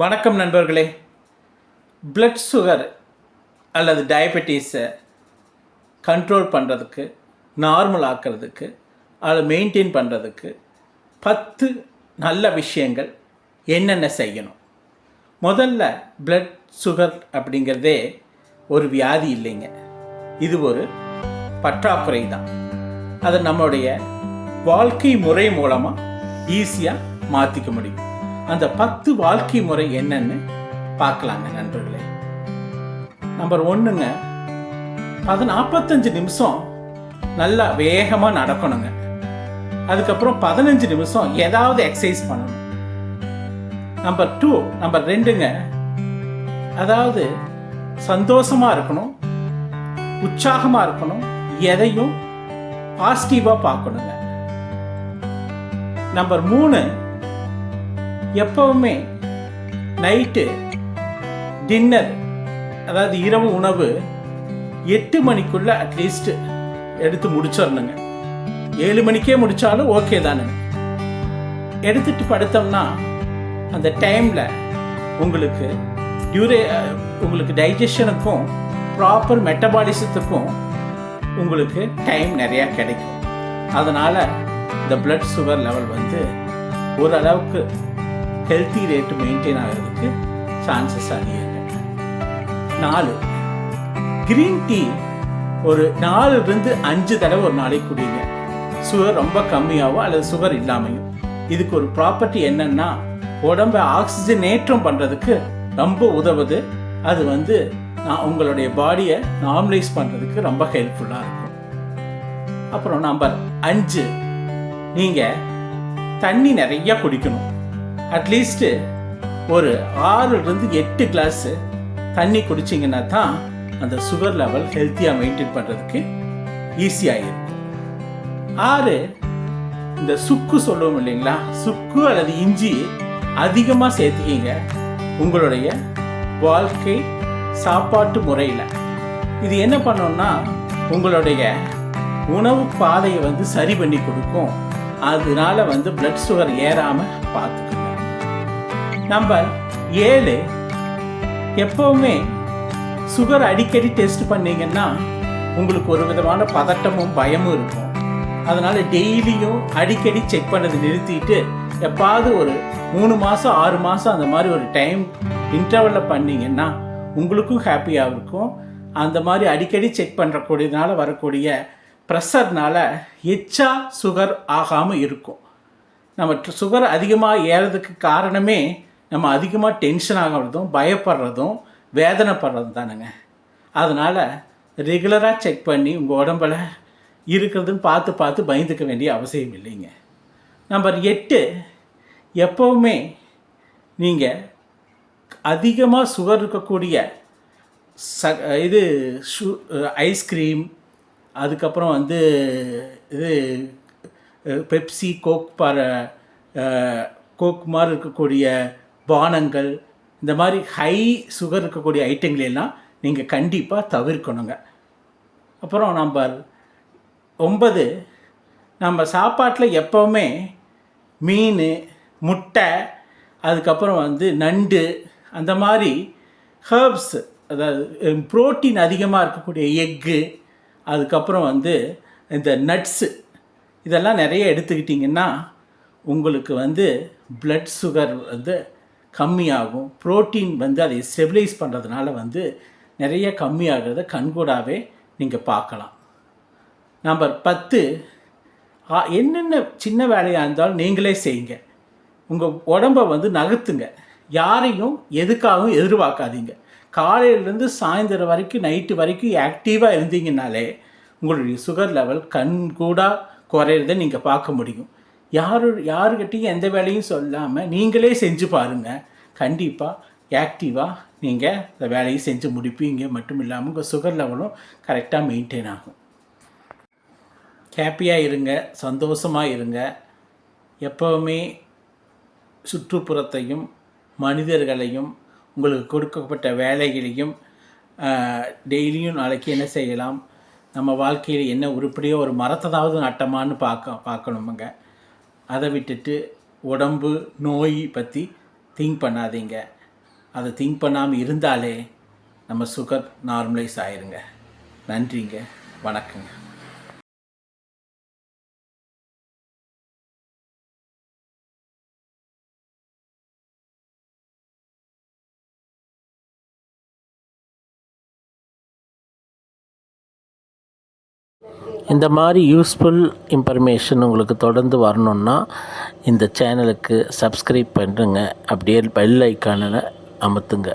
வணக்கம் நண்பர்களே. Blood sugar அல்லது டயபெட்டிஸை கண்ட்ரோல் பண்ணுறதுக்கு நார்மல் ஆக்கிறதுக்கு அதை மெயின்டைன் பண்ணுறதுக்கு பத்து நல்ல விஷயங்கள் என்னென்ன செய்யணும். முதல்ல பிளட் சுகர் அப்படிங்கிறதே ஒரு வியாதி இல்லைங்க. இது ஒரு பற்றாக்குறை தான். அதை நம்மளுடைய வாழ்க்கை முறை மூலமாக ஈஸியாக மாற்றிக்க முடியும். அந்த பத்து வாழ்க்கை முறை என்னன்னு பார்க்கலாங்க நண்பர்களே. நம்பர் ஒன்றுங்க அது நாற்பத்தஞ்சு நிமிஷம் நல்லா வேகமாக நடக்கணுங்க. அதுக்கப்புறம் பதினஞ்சு நிமிஷம் ஏதாவது எக்ஸசைஸ் பண்ணணும். நம்பர் டூ நம்பர் ரெண்டுங்க அதாவது சந்தோஷமாக இருக்கணும் உற்சாகமாக இருக்கணும் எதையும் பாசிட்டிவாக பார்க்கணுங்க. நம்பர் மூணு எப்பவுமே நைட்டு டின்னர் அதாவது இரவு உணவு எட்டு மணிக்குள்ள அட்லீஸ்ட் எடுத்து முடிச்சிடணுங்க. ஏழு மணிக்கே முடித்தாலும் ஓகே தானுங்க. எடுத்துட்டு படுத்தோம்னா அந்த டைமில் உங்களுக்கு டியூரே உங்களுக்கு டைஜஷனுக்கும் ப்ராப்பர் மெட்டபாலிசத்துக்கும் உங்களுக்கு டைம் நிறையா கிடைக்கும். அதனால் இந்த பிளட் சுகர் லெவல் வந்து ஓரளவுக்கு ஹெல்த்தி ரேட்டு மெயின்டைன் ஆகிறதுக்கு சான்சஸ் அதிகங்க நாலு கிரீன் டீ ஒரு நாலுலேருந்து அஞ்சு தடவை ஒரு நாளைக்கு குடிங்க. சுகர் ரொம்ப கம்மியாகவோ அல்லது சுகர் இல்லாமையும் இதுக்கு ஒரு ப்ராப்பர்ட்டி என்னன்னா உடம்பை ஆக்சிஜனேற்றம் பண்ணுறதுக்கு ரொம்ப உதவுது. அது வந்து நான் உங்களுடைய பாடியை நார்மலைஸ் பண்ணுறதுக்கு ரொம்ப ஹெல்ப்ஃபுல்லாக இருக்கும். அப்புறம் நம்பர் அஞ்சு நீங்கள் தண்ணி நிறைய குடிக்கணும். அட்லீஸ்ட்டு ஒரு ஆறுலேருந்து எட்டு கிளாஸு தண்ணி குடிச்சிங்கன்னா தான் அந்த சுகர் லெவல் ஹெல்த்தியாக மெயின்டைன் பண்ணுறதுக்கு ஈஸியாக இருக்கும். ஆறு இந்த சுக்கு சொல்லுவோம் இல்லைங்களா? சுக்கு அல்லது இஞ்சி அதிகமாக சேர்த்துக்கிங்க. உங்களுடைய வாழ்க்கை சாப்பாட்டு முறையில். இது என்ன பண்ணோம்னா உங்களுடைய உணவு பாதையை வந்து சரி பண்ணி கொடுக்கும். அதனால வந்து பிளட் சுகர் ஏறாமல் பார்த்துக்கணும். நம்பர் ஏழு. எப்போவுமே சுகர் அடிக்கடி டெஸ்ட் பண்ணீங்கன்னா உங்களுக்கு ஒரு விதமான பதட்டமும் பயமும் இருக்கும். அதனால் டெய்லியும் அடிக்கடி செக் பண்ணதை நிறுத்திட்டு எப்பாவது ஒரு மூணு மாதம் ஆறு மாதம் அந்த மாதிரி ஒரு டைம் இன்டர்வலில் பண்ணீங்கன்னா உங்களுக்கும் ஹாப்பியாக இருக்கும். அந்த மாதிரி அடிக்கடி செக் பண்ணுறக்கூடியதுனால வரக்கூடிய ப்ரெஷர்னால எச்சா சுகர் ஆகாமல் இருக்கும். நம்ம சுகர் அதிகமாக ஏறதுக்கு காரணமே நம்ம அதிகமாக டென்ஷன் ஆகிறதும் பயப்படுறதும் வேதனைப்படுறதும் தானுங்க. அதனால் ரெகுலராக செக் பண்ணி உங்கள் உடம்புல இருக்கிறதுன்னு பார்த்து பார்த்து பயந்துக்க வேண்டிய அவசியம் இல்லைங்க. நம்பர் எட்டு எப்போவுமே நீங்கள் அதிகமாக சுகர் இருக்கக்கூடிய ச இது ஷு ஐஸ்கிரீம் அதுக்கப்புறம் வந்து இது பெப்சி கோக் பார கோக் மாதிரி இருக்கக்கூடிய பானங்கள் இந்த மாதிரி ஹை சுகர் இருக்கக்கூடிய ஐட்டங்களெல்லாம் நீங்கள் கண்டிப்பாக தவிர்க்கணுங்க. அப்புறம் நம்பர் ஒன்பது நம்ம சாப்பாட்டில் எப்போவுமே மீன் முட்டை அதுக்கப்புறம் வந்து நண்டு அந்த மாதிரி ஹர்ப்ஸ் அதாவது புரோட்டீன் அதிகமாக இருக்கக்கூடிய எக்கு அதுக்கப்புறம் வந்து இந்த நட்ஸு இதெல்லாம் நிறைய எடுத்துக்கிட்டிங்கன்னா உங்களுக்கு வந்து ப்ளட் சுகர் வந்து கம்மியாகும். புரோட்டீன் வந்து அதை ஸ்டெபிலைஸ் பண்ணுறதுனால வந்து நிறைய கம்மியாகிறத கண்கூடாகவே நீங்கள் பார்க்கலாம். நம்பர் பத்து என்னென்ன சின்ன வேலையாக இருந்தாலும் நீங்களே செய்யுங்க. உங்கள் உடம்பை வந்து நகர்த்துங்க. யாரையும் எதுக்காகவும் எதிர்பார்க்காதீங்க. காலையிலேருந்து சாயந்தரம் வரைக்கும் நைட்டு வரைக்கும் ஆக்டிவாக இருந்தீங்கனாலே உங்களுடைய சுகர் லெவல் கண் கூட குறையிறத நீங்கள் பார்க்க முடியும். யாரு யாருக்கிட்டையும் எந்த வேலையும் சொல்லாமல் நீங்களே செஞ்சு பாருங்கள் கண்டிப்பாக ஆக்டிவாக நீங்கள் இந்த வேலையை செஞ்சு முடிப்பீங்க. மட்டும் இல்லாமல் உங்கள் சுகர் லெவலும் கரெக்டாக மெயின்டைன் ஆகும். ஹாப்பியாக இருங்க சந்தோஷமாக இருங்க. எப்போவுமே சுற்றுப்புறத்தையும் மனிதர்களையும் உங்களுக்கு கொடுக்கப்பட்ட வேலைகளையும் டெய்லியும் நாளைக்கு என்ன செய்யலாம்? நம்ம வாழ்க்கையில் என்ன உருப்படியோ ஒரு மரத்ததாவது நட்டமான்னு பார்க்க பார்க்கணுமுங்க. அதை விட்டுட்டு உடம்பு நோய் பற்றி திங்க் பண்ணாதீங்க. அதை திங்க் பண்ணாமல் இருந்தாலே நம்ம சுகர் நார்மலைஸ் ஆயிருங்க. நன்றிங்க. வணக்கங்க. இந்த மாதிரி யூஸ்ஃபுல் இன்ஃபர்மேஷன் உங்களுக்கு தொடர்ந்து வரணுன்னா இந்த சேனலுக்கு சப்ஸ்கிரைப் பண்ணுங்க அப்படியே பெல் ஐக்கானில் அமுத்துங்க